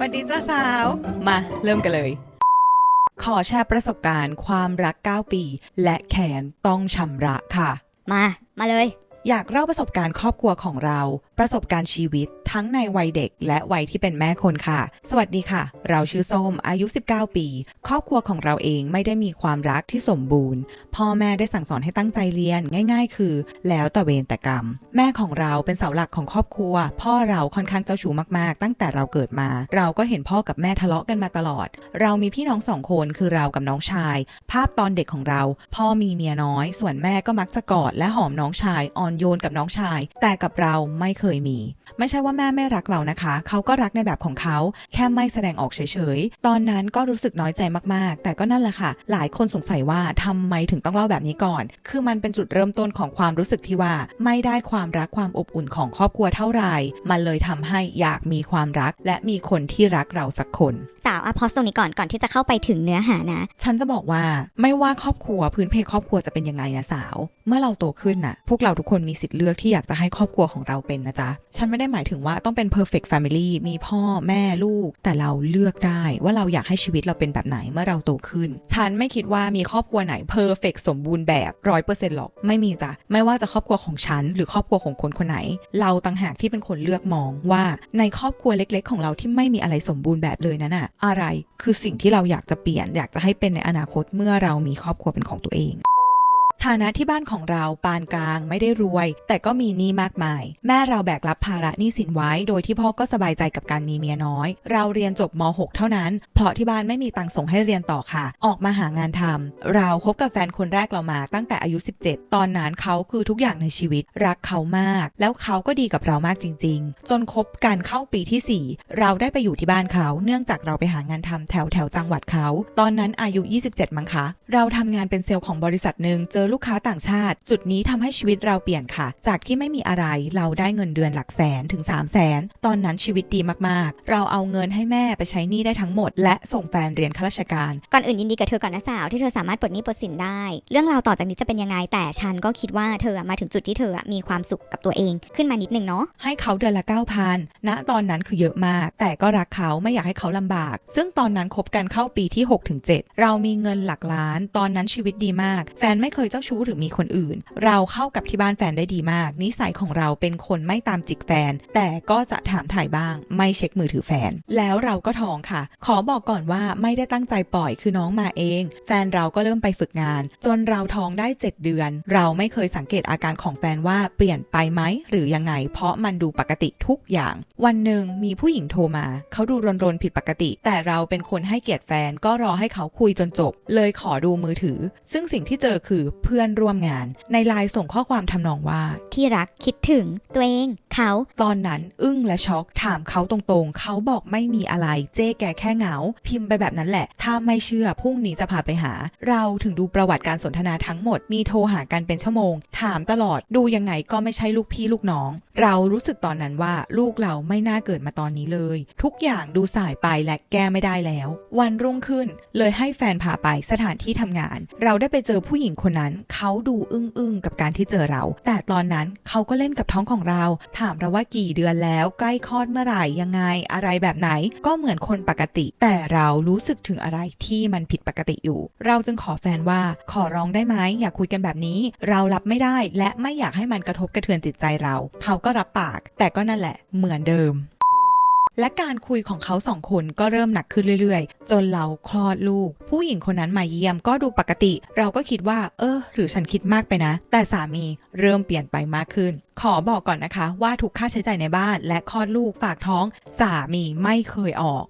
วัสดีจ้าสาว มาเริ่มกันเลย ขอแชร์ประสบการณ์ความรัก 9 ปี และแขนต้องชำระค่ะ มา มาเลย อยากเล่าประสบการณ์ครอบครัวของเรา ประสบการณ์ชีวิต ทั้งในวัยเด็ก และวัยที่เป็นแม่คนค่ะ สวัสดีค่ะ เราชื่อส้ม อายุ 19 ปี ครอบครัวของเราเองไม่ได้มีความรักที่สมบูรณ์ พ่อแม่ได้สั่งสอนให้ตั้งใจเรียน ง่าย ๆ คือ แล้วแต่เวรแต่กรรม แม่ของเราเป็นเสาหลักของครอบครัว พ่อเราค่อนข้างเจ้าชู้มากๆ ตั้งแต่เราเกิดมา เราก็เห็นพ่อกับแม่ทะเลาะกันมาตลอด เรามีพี่น้องสองคนคือเรากับน้องชาย ภาพตอนเด็กของเรา พ่อมีเมียน้อย ส่วนแม่ก็มักจะกอดและหอมน้องชายอ่อนโยนกับน้องชาย แต่กับเราไม่เคยมี ไม่ใช่ว่าแม่ไม่รักเรานะคะ เขาก็รักในแบบของเขา แค่ไม่แสดงออกเฉยๆ ตอนนั้นก็รู้สึกน้อยใจมากๆ แต่ก็นั่นแหละค่ะ หลายคนสงสัยว่าทำไมถึงต้องเล่าแบบนี้ก่อน คือมันเป็นจุดเริ่มต้นของความรู้สึกที่ว่า ไม่ได้ความรักความอบอุ่นของครอบครัวเท่าไหร่ มันเลยทำให้อยากมีความรัก และมีคนที่รักเราสักคนสาวอะพอสตรงนี้ก่อนก่อนที่จะเข้าไปถึงเนื้อหานะ ฉันจะบอกว่าไม่ว่าครอบครัวพื้นเพครอบครัวจะเป็นยังไงนะสาว เมื่อเราโตขึ้นน่ะ พวกเราทุกคนมีสิทธิ์เลือกที่อยากจะให้ครอบครัวของเราเป็นนะจ๊ะ ฉันไม่ได้หมายถึงว่าต้องเป็น perfect family มีพ่อแม่ลูก แต่เราเลือกได้ว่าเราอยากให้ชีวิตเราเป็นแบบไหนเมื่อเราโตขึ้น ฉันไม่คิดว่ามีครอบครัวไหน perfect สมบูรณ์แบบร้อยเปอร์เซ็นต์หรอก ไม่มีจ้ะ ไม่ว่าจะครอบครัวของฉัน หรือครอบครัวของคนคนไหน เราต่างหากที่เป็นคนเลือกมองว่าในครอบครัวเล็ก ๆ ของเราที่ไม่มีอะไรสมบูรณ์แบบเลยนั่นน่ะอะไรคือสิ่งที่เราอยากจะเปลี่ยน อยากจะให้เป็นในอนาคตเมื่อเรามีครอบครัวเป็นของตัวเอง ฐานะที่บ้านของเราปานกลางไม่ได้รวย แต่ก็มีหนี้มากมาย แม่เราแบกรับภาระหนี้สินไว้ โดยที่พ่อก็สบายใจกับการมีเมียน้อย เราเรียนจบม .6 เท่านั้น เพราะที่บ้านไม่มีตังค์ส่งให้เรียนต่อค่ะ ออกมาหางานทำเราคบกับแฟนคนแรกเรามาตั้งแต่อายุ 17 ตอนนั้นเขาคือทุกอย่างในชีวิต รักเขามาก แล้วเขาก็ดีกับเรามากจริง ๆ จนคบกันเข้าปีทีสี่4 เราได้ไปอยู่ที่บ้านเขาเนื่องจากเราไปหางานทำแถวแถวจังหวัดเขา ตอนนั้นอายุ 27 มั้งคะ เราทำงานเป็นเซลล์ของบริษัทหนึ่งเจอลูกค้าต่างชาติ จุดนี้ทำให้ชีวิตเราเปลี่ยนค่ะ จากที่ไม่มีอะไรเราได้เงินเดือนหลักแสนถึง 3 0 0แสนตอนนั้นชีวิตดีมากๆ เราเอาเงินให้แม่ไปใช้หนี้ได้ทั้งหมด และส่งแฟนเรียนข้าราชการ ก่อนอื่นยินดีกับเธอก่อนนะสาวที่เธอสามารถปลดหนี้ปลดสินได้ เรื่องราวต่อจากนี้จะเป็นยังไงแต่ฉันก็คิดว่าเธออะมาถึงจุดที่เธออะมีความสุขกับตัวเองขึ้นมานิดนึงเนาะให้เขาเดือนละ9,000ณตอนนั้นคือเยอะมาก แต่ก็รักเขาไม่อยากให้เขาลำบาก ซึ่งตอนนั้นคบกันเข้าปีที่6-7เรามีเงินหลักล้าน ตอนนั้นชีวิตดีมาก แฟนไม่เคยเจ้าชู้หรือมีคนอื่น เราเข้ากับที่บ้านแฟนได้ดีมาก นิสัยของเราเป็นคนไม่ตามจิกแฟน แต่ก็จะถามถ่ายบ้าง ไม่เช็คมือถือแฟน แล้วเราก็ท้องค่ะ ขอบอกก่อนว่าไม่ได้ตั้งใจปล่อยคือน้องมาเอง แฟนเราก็เริ่มไปฝึกงาน จนเราท้องได้ 7 เดือน เราไม่เคยสังเกตอาการของแฟนว่าเปลี่ยนไปไหมหรือยังไง เพราะมันดูปกติทุกอย่าง วันหนึ่งมีผู้หญิงโทรมา เขาดูรนๆผิดปกติ แต่เราเป็นคนให้เกียรติแฟนก็รอให้เขาคุยจนจบ เลยขอดูมือถือ ซึ่งสิ่งที่เจอคือเพื่อนร่วมงาน ในไลน์ส่งข้อความทำนองว่า ที่รักคิดถึงตัวเอง เขา ตอนนั้นอึ้งและช็อกถามเขาตรงๆ เขาบอกไม่มีอะไรเจ๊แกแค่เหงา พิมพ์ไปแบบนั้นแหละ ถ้าไม่เชื่อพรุ่งนี้จะพาไปหา เราถึงดูประวัติการสนทนาทั้งหมด มีโทรหากันเป็นชั่วโมง ถามตลอดดูยังไงก็ไม่ใช่ลูกพี่ลูกน้อง เรารู้สึกตอนนั้นว่าลูกเราไม่น่าเกิดมาตอนนี้เลย ทุกอย่างดูสายไปและแก้ไม่ได้แล้ว วันรุ่งขึ้น เลยให้แฟนพาไปสถานที่ทำงาน เราได้ไปเจอผู้หญิงคนนั้นเขาดูอึ้งๆกับการที่เจอเรา แต่ตอนนั้นเขาก็เล่นกับท้องของเรา ถามเราว่ากี่เดือนแล้วใกล้คลอดเมื่อไหร่ยังไงอะไรแบบไหน ก็เหมือนคนปกติ แต่เรารู้สึกถึงอะไรที่มันผิดปกติอยู่ เราจึงขอแฟนว่าขอร้องได้ไหมอยากคุยกันแบบนี้ เรารับไม่ได้และไม่อยากให้มันกระทบกระเทือนจิตใจเรา เขาก็รับปาก แต่ก็นั่นแหละเหมือนเดิม และการคุยของเขาสองคนก็เริ่มหนักขึ้นเรื่อยๆ จนเราคลอดลูก ผู้หญิงคนนั้นมาเยี่ยมก็ดูปกติ เราก็คิดว่า เออ หรือฉันคิดมากไปนะ แต่สามีเริ่มเปลี่ยนไปมากขึ้น ขอบอกก่อนนะคะ ว่าทุกค่าใช้จ่ายในบ้าน และคลอดลูกฝากท้อง สามีไม่เคยออก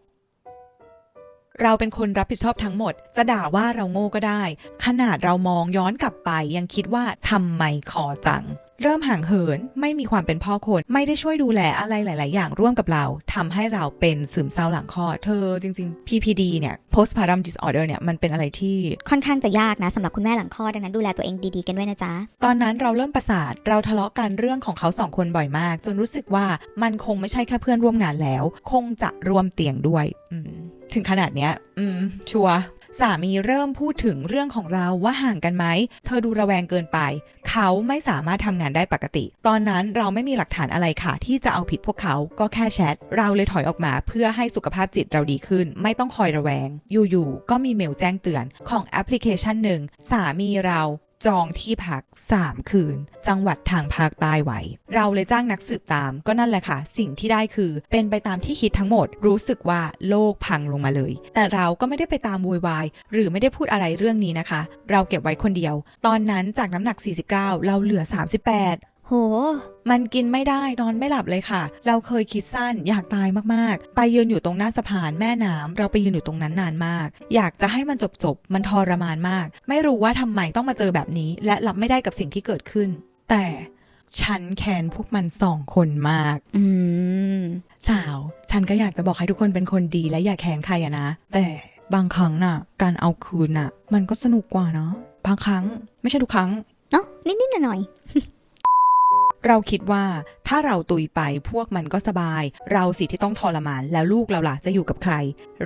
เราเป็นคนรับผิดชอบทั้งหมด จะด่าว่าเราโง่ก็ได้ ขนาดเรามองย้อนกลับไปยังคิดว่าทำไมขอจัง เริ่มห่างเหิน ไม่มีความเป็นพ่อคน ไม่ได้ช่วยดูแลอะไรหลาย ๆ อย่างร่วมกับเราทำให้เราเป็นซึมเศร้าหลังคลอด เธอจริง ๆ PPD เนี่ย postpartum disorder เนี่ย มันเป็นอะไรที่ค่อนข้างจะยากนะสำหรับคุณแม่หลังคลอดดังนั้นดูแลตัวเองดีๆ กันด้วยนะจ๊ะ ตอนนั้นเราเริ่มประสาท เราทะเลาะกันเรื่องของเขาสองคนบ่อยมาก จนรู้สึกว่ามันคงไม่ใช่แค่เพื่อนร่วมงานแล้ว คงจะร่วมเตียงด้วยอืมถึงขนาดเนี้ย อืม ชัวร์ สามีเริ่มพูดถึงเรื่องของเราว่าห่างกันไหม เธอดูระแวงเกินไป เขาไม่สามารถทำงานได้ปกติ ตอนนั้นเราไม่มีหลักฐานอะไรค่ะ ที่จะเอาผิดพวกเขาก็แค่แชท เราเลยถอยออกมาเพื่อให้สุขภาพจิตเราดีขึ้น ไม่ต้องคอยระแวง อยู่ๆก็มีเมลแจ้งเตือนของแอปพลิเคชันหนึ่งสามีเรา จองที่พัก 3 คืน จังหวัดทางภาคใต้ไว้ เราเลยจ้างนักสืบตามก็นั่นแหละค่ะ สิ่งที่ได้คือเป็นไปตามที่คิดทั้งหมด รู้สึกว่าโลกพังลงมาเลย แต่เราก็ไม่ได้ไปตามวุ่นวาย หรือไม่ได้พูดอะไรเรื่องนี้นะคะ เราเก็บไว้คนเดียว ตอนนั้นจากน้ำหนัก 49 เราเหลือ 38 โห มันกินไม่ได้นอนไม่หลับเลยค่ะ เราเคยคิดสั้นอยากตายมากๆ ไปยืนอยู่ตรงหน้าสะพานแม่น้ำเราไปยืนอยู่ตรงนั้นนานมาก อยากจะให้มันจบๆมันทรมานมาก ไม่รู้ว่าทำไมต้องมาเจอแบบนี้ และรับไม่ได้กับสิ่งที่เกิดขึ้น แต่ฉันแค้นพวกมันสองคนมาก อืมสาว ฉันก็อยากจะบอกให้ทุกคนเป็นคนดีและอย่าแค้นใครอะนะ แต่บางครั้งน่ะ การเอาคืนน่ะ มันก็สนุกกว่าเนาะบางครั้งไม่ใช่ทุกครั้งเนาะนิดๆหน่อย เราคิดว่าถ้าเราตุยไปพวกมันก็สบาย เราสิที่ต้องทรมานแล้วลูกเราล่ะจะอยู่กับใคร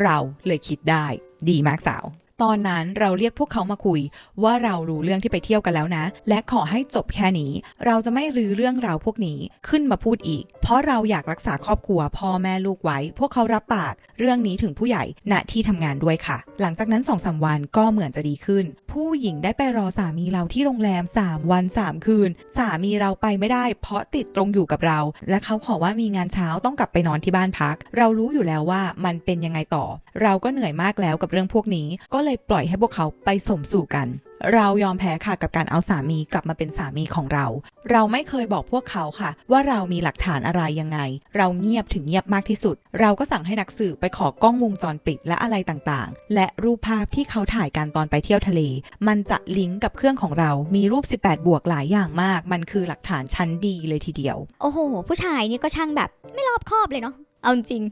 เราเลยคิดได้ ดีมากสาว ตอนนั้นเราเรียกพวกเขามาคุย ว่าเรารู้เรื่องที่ไปเที่ยวกันแล้วนะ และขอให้จบแค่นี้ เราจะไม่รื้อเรื่องราวพวกนี้ขึ้นมาพูดอีก เพราะเราอยากรักษาครอบครัวพ่อแม่ลูกไว้ พวกเขารับปาก เรื่องนี้ถึงผู้ใหญ่ณที่ทำงานด้วยค่ะ หลังจากนั้นสองสามวันก็เหมือนจะดีขึ้น ผู้หญิงได้ไปรอสามีเราที่โรงแรม 3 วัน 3 คืน สามีเราไปไม่ได้ เพราะติดตรงอยู่กับเรา และเขาขอว่ามีงานเช้าต้องกลับไปนอนที่บ้านพัก เรารู้อยู่แล้วว่ามันเป็นยังไงต่อ เราก็เหนื่อยมากแล้วกับเรื่องพวกนี้ก็เลยปล่อยให้พวกเขาไปสมสู่กัน เรายอมแพ้ค่ะกับการเอาสามีกลับมาเป็นสามีของเรา เราไม่เคยบอกพวกเขาค่ะ ว่าเรามีหลักฐานอะไรยังไง เราเงียบถึงเงียบมากที่สุด เราก็สั่งให้นักสืบไปขอกล้องวงจรปิดและอะไรต่างๆ และรูปภาพที่เขาถ่ายกันตอนไปเที่ยวทะเล มันจะลิงก์กับเครื่องของเรา มีรูป 18 บวกหลายอย่างมาก มันคือหลักฐานชั้นดีเลยทีเดียว โอ้โห ผู้ชายนี่ก็ช่างแบบไม่รอบคอบเลยเนาะ เอาจริง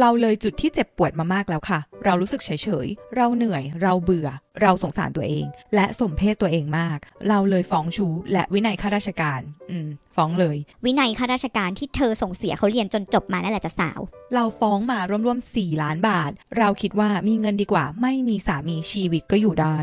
เราเลยจุดที่เจ็บปวดมามากแล้วค่ะ เรารู้สึกเฉยๆ เราเหนื่อย เราเบื่อ เราสงสารตัวเอง และสมเพศตัวเองมาก เราเลยฟ้องชูและวินัยข้าราชการ อืม ฟ้องเลย วินัยข้าราชการที่เธอส่งเสียเขาเรียนจนจบมานั่นแหละจะสาว เราฟ้องมาร่วมๆ4ล้านบาท เราคิดว่ามีเงินดีกว่า ไม่มีสามีชีวิตก็อยู่ได้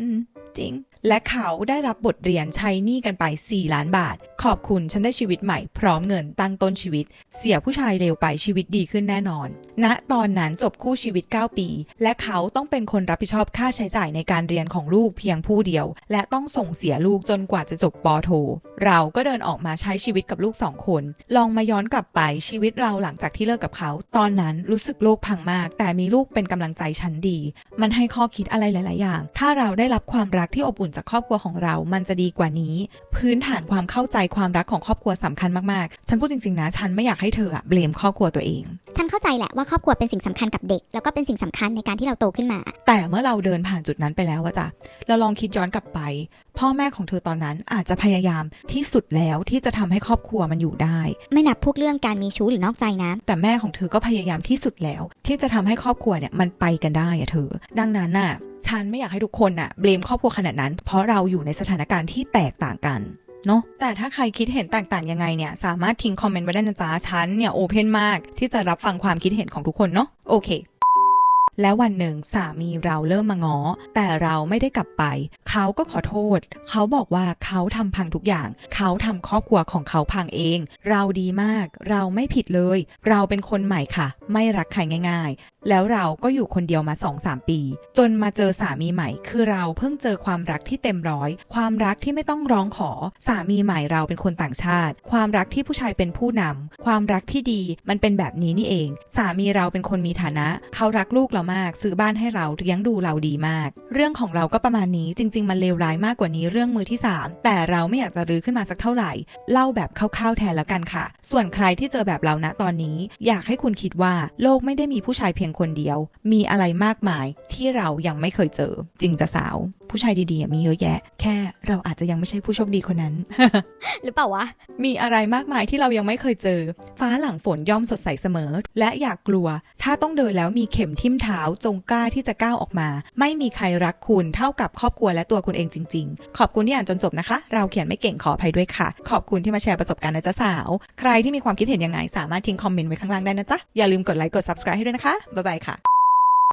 อืม จริง และเขาได้รับบทเรียนใช้หนี้กันไป 4 ล้านบาท ขอบคุณฉันได้ชีวิตใหม่พร้อมเงินตั้งต้นชีวิต เสียผู้ชายเร็วไปชีวิตดีขึ้นแน่นอน ณตอนนั้นจบคู่ชีวิต 9 ปี และเขาต้องเป็นคนรับผิดชอบค่าใช้จ่ายในการเรียนของลูกเพียงผู้เดียว และต้องส่งเสียลูกจนกว่าจะจบปโท เราก็เดินออกมาใช้ชีวิตกับลูกสองคน ลองมาย้อนกลับไปชีวิตเราหลังจากที่เลิกกับเขา ตอนนั้นรู้สึกโลกพังมาก แต่มีลูกเป็นกำลังใจชั้นดี มันให้ข้อคิดอะไรหลาย ๆ อย่าง ถ้าเราได้รับความรักที่อบอุ่นจากครอบครัวของเรา มันจะดีกว่านี้ พื้นฐานความเข้าใจความรักของครอบครัวสำคัญมากๆ ฉันพูดจริงๆนะฉันไม่อยากให้เธออะเบลมครอบครัวตัวเอง ฉันเข้าใจแหละว่าครอบครัวเป็นสิ่งสำคัญกับเด็ก แล้วก็เป็นสิ่งสำคัญในการที่เราโตขึ้นมา แต่เมื่อเราเดินผ่านจุดนั้นไปแล้วอะจ้ะเราลองคิดย้อนกลับไป พ่อแม่ของเธอตอนนั้นอาจจะพยายามที่สุดแล้วที่จะทำให้ครอบครัวมันอยู่ได้ ไม่นับพวกเรื่องการมีชู้หรือนอกใจนะ แต่แม่ของเธอก็พยายามที่สุดแล้ว ที่จะทำให้ครอบครัวเนี่ยมันไปกันได้อะเธอ ดังนั้นน่ะ ฉันไม่อยากให้ทุกคนน่ะเบลมครอบครัวขนาดนั้น เพราะเราอยู่ในสถานการณ์ที่แตกต่างกันเนาะแต่ถ้าใครคิดเห็นแตกต่างยังไงเนี่ย สามารถทิ้งคอมเมนต์ไว้ได้นะจ๊ะฉันเนี่ยโอเพนมากที่จะรับฟังความคิดเห็นของทุกคนเนาะโอเค แล้ววันหนึ่งสามีเราเริ่มมาง้อ แต่เราไม่ได้กลับไป เขาก็ขอโทษ เขาบอกว่าเขาทำพังทุกอย่าง เขาทำครอบครัวของเขาพังเอง เราดีมาก เราไม่ผิดเลย เราเป็นคนใหม่ค่ะไม่รักใครง่าย ๆ แล้วเราก็อยู่คนเดียวมา2-3ปี จนมาเจอสามีใหม่ คือเราเพิ่งเจอความรักที่เต็มร้อย ความรักที่ไม่ต้องร้องขอ สามีใหม่เราเป็นคนต่างชาติ ความรักที่ผู้ชายเป็นผู้นำความรักที่ดีมันเป็นแบบนี้นี่เอง สามีเราเป็นคนมีฐานะ เขารักลูกเรามาก ซื้อบ้านให้เราเลี้ยงดูเราดีมาก เรื่องของเราก็ประมาณนี้จริง ๆ มันเลวร้ายมากกว่านี้เรื่องมือที่ 3 แต่เราไม่อยากจะรื้อขึ้นมาสักเท่าไหร่ เล่าแบบคร่าวๆแทนแล้วกันค่ะ ส่วนใครที่เจอแบบเราณตอนนี้ อยากให้คุณคิดว่าโลกไม่ได้มีผู้ชายเพียงคนเดียว มีอะไรมากมายที่เรายังไม่เคยเจอ จริงจะสาว ผู้ชายดีๆมีเยอะแยะ แค่เราอาจจะยังไม่ใช่ผู้โชคดีคนนั้น หรือเปล่าวะ มีอะไรมากมายที่เรายังไม่เคยเจอ ฟ้าหลังฝนย่อมสดใสเสมอ และอยากกลัว ถ้าต้องเดินแล้วมีเข็มทิ่มเท้าจงกล้าที่จะก้าวออกมา ไม่มีใครรักคุณเท่ากับครอบครัวและตัวคุณเองจริง ๆ ขอบคุณที่อ่านจนจบนะคะ เราเขียนไม่เก่งขออภัยด้วยค่ะ ขอบคุณที่มาแชร์ประสบการณ์นะจ๊ะสาว ใครที่มีความคิดเห็นยังไงสามารถทิ้งคอมเมนต์ไว้ข้างล่างได้นะจ๊ะอย่าลืมกดไลค์กด subscribe ให้ด้วยนะคะบ๊ายบายค่ะ